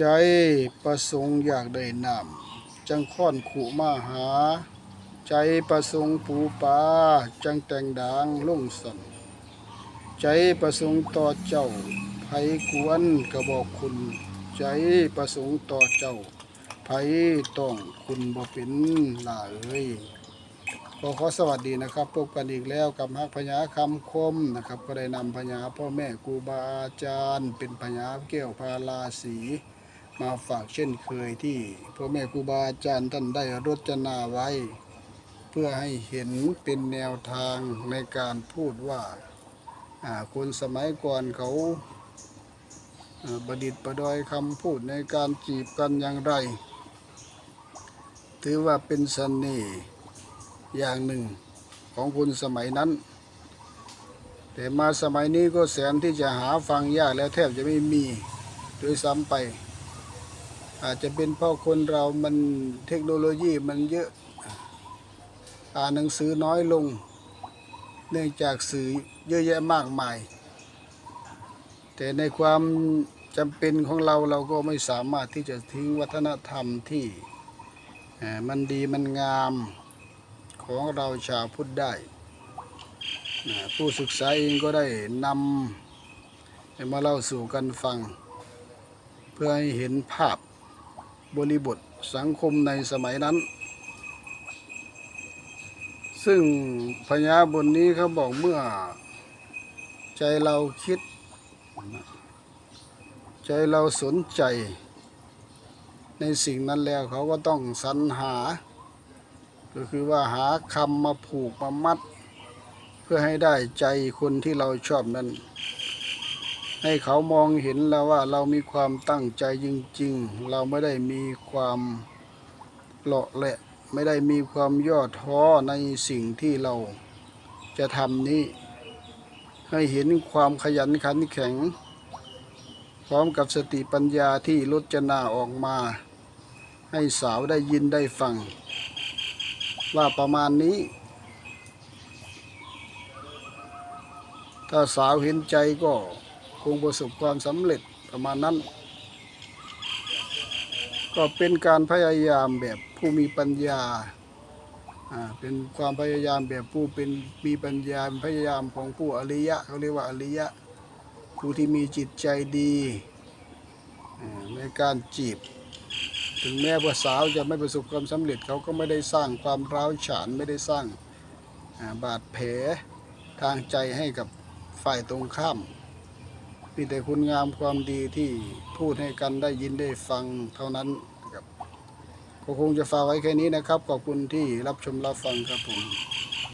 ใจประสงค์อยากได้น้ำจังค่อนขู่มาหา ใจประสงค์ปูปลาจังแต่งดางลงสันใจประสงค์ต่อเจ้าไผกวนกระบอกคุณ ใจประสงค์ต่อเจ้าไผต้องคุณบ่เป็นล่าเอ้ยขอขอสวัสดีนะครับพบกันอีกแล้วกับฮักพญาคำคมนะครับ ก็ได้นำพญาพ่อแม่ครูบาอาจารย์ เป็นพญาแก้วพาราสี มาฝากเช่นเคยที่พ่อแม่ครูบาอาจารย์ท่านได้รจนาไว้ เพื่อให้เห็นเป็นแนวทางในการพูดว่าคนสมัยก่อนเขาอ่าประดิษฐ์ประดอยคำพูดในการจีบกันอย่างไร ถือว่าเป็นเสน่ห์อย่างหนึ่งของคนสมัยนั้น แต่มาสมัยนี้ก็แสนที่จะหาฟังยากแล้วแทบจะไม่มีโดยซ้ำไป อาจจะเป็นเพราะคนเรามันเทคโนโลยีมันเยอะอ่านหนังสือน้อยลง เนื่องจากสื่อเยอะแยะมากมาย แต่ในความจำเป็นของเราเราก็ไม่สามารถที่จะทิ้งวัฒนธรรมที่มันดีมันงามของเราชาวพุทธได้ ผู้ศึกษาเองก็ได้นำมาเล่าสู่กันฟัง เพื่อให้เห็นภาพ บริบทสังคมในสมัยนั้น ซึ่งพญาบนนี้เขาบอกเมื่อ ใจเราคิด ใจเราสนใจ ในสิ่งนั้นแล้วเขาก็ต้องสรรหา ก็คือว่าหาคำมาผูกมามัด เพื่อให้ได้ใจคนที่เราชอบนั้น ให้เขามองเห็นแล้วว่าเรามีความตั้งใจจริงๆ เราไม่ได้มีความเลาะแหละ ไม่ได้มีความย่อท้อในสิ่งที่เราจะทำนี้ ให้เห็นความขยันขันแข็ง พร้อมกับสติปัญญาที่ลดจนาออกมา ให้สาวได้ยินได้ฟัง ว่าประมาณนี้ถ้าสาวเห็นใจก็ งประสบความสำเร็จประมาณนั้น ก็เป็นการพยายามแบบผู้มีปัญญาเป็นความพยายามแบบผู้เป็นมีปัญญาพยายามของผู้อริยะเขาเรียกว่าอริยะ ผู้ที่มีจิตใจดีในการจีบ ถึงแม้ว่าสาวจะไม่ประสบความสำเร็จเขาก็ไม่ได้สร้างความร้าวฉานไม่ได้สร้างบาดแผลทางใจให้กับฝ่ายตรงข้าม มีแต่คุณงามความดีที่พูดให้กันได้ยินได้ฟังเท่านั้นครับก็คงจะฝากไว้แค่นี้นะครับ ขอบคุณที่รับชมรับฟังครับผม